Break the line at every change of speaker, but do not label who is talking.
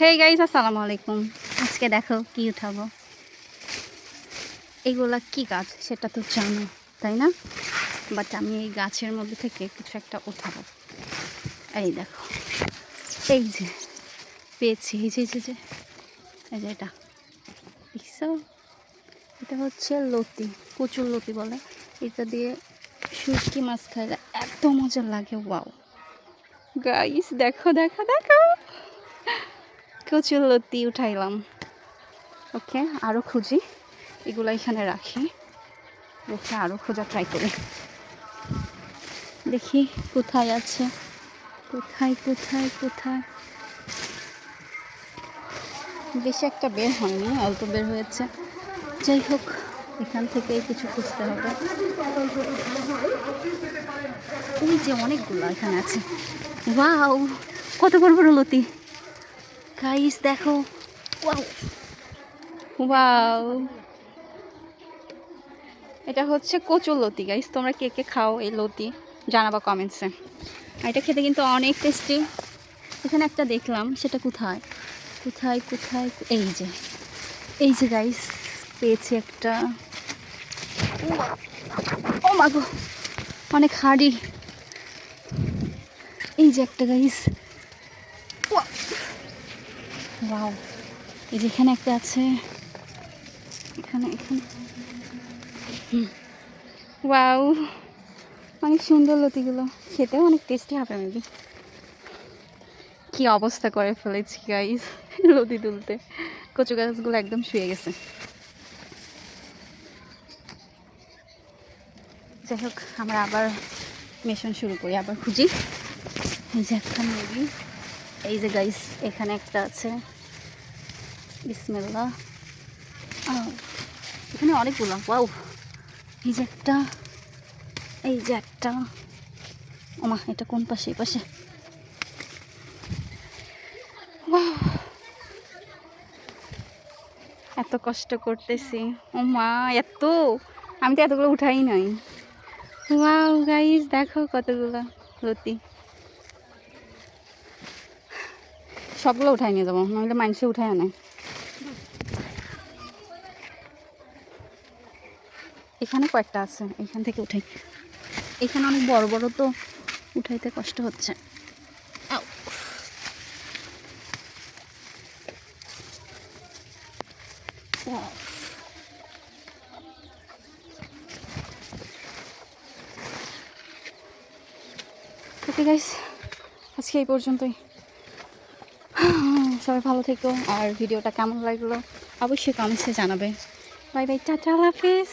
Hey guys আসসালামু আলাইকুম আজকে দেখো কি উঠাবো। এইগুলা কি গাছ? সেটা তো জানো তাই না? বাট আমি এই গাছের মধ্যে থেকে কিছু একটা উঠাবো। এই দেখো। এই যে পেয়েছি। এই যে এই যে, এই যে। এটা। দেখছ এটা হচ্ছে লতি প্রচুর লতি বলে। এটা দিয়ে শুটকি মাছ খাইলে এত মজা লাগে ওয়াও গাইস দেখো দেখো দেখো। কচুর লতি উঠাইলাম। ওকে আরও খুঁজি। এগুলো এখানে রাখি। রেখে আরও খোঁজা ট্রাই করি। দেখি কোথায় আছে। কোথায় কোথায় কোথায়? বেশি একটা বের হয়নি, অল্প বের হয়েছে। যাই হোক, এখান থেকেই কিছু খুঁজতে হবে। ওই যে অনেকগুলো এখানে আছে। ওয়াও, কত বড় বড় লতি। গাইস দেখো। ওয়াও এটা হচ্ছে কচুর লতি গাইস তোমরা কে কে খাও এই লতি, জানাবা কমেন্টসে এটা খেতে কিন্তু অনেক টেস্টি এখানে একটা দেখলাম, সেটা কোথায়? কোথায় কোথায় এই যে। এই যে গাইস পেয়েছি একটা। ও মাগো অনেক হাড়ি। এই যে একটা গাইস ওয়াও, এই যে এখানে একটা আছে। এখানে এখানে। ওয়াও, অনেক সুন্দর লতিগুলো। খেতেও অনেক টেস্টি হবে মেবি কি অবস্থা করে ফেলেছি গাইস লতি তুলতে। কচু গাছগুলো একদম শুয়ে গেছে। যাই হোক, আমরা আবার মিশন শুরু করি, আবার খুঁজি। এই যে একটা মেবি এই যে গাইস এখানে একটা আছে। বিসমিল্লা এখানে অনেকগুলো ওয়াও। এই যে একটা এই যে একটা। ওমা এটা কোন পাশে? এই পাশে! এত কষ্ট করতেছি। ও মা এত। আমি তো এতগুলো উঠাই নাই। ওয়াও গাইস দেখো কতগুলো লতি সবগুলো উঠাই নিয়ে যাব নইলে মানুষে উঠায় আনে এখানে কয়েকটা আছে এখান থেকে উঠাই। এখানে অনেক বড় বড় তো উঠাইতে কষ্ট হচ্ছে। ওকে গাইস আজকে এই পর্যন্তই। সবাই ভালো থেকো আর ভিডিওটা কেমন লাগল অবশ্যই কমেন্টসে জানাবে। বাই বাই টাটা হাফিজ।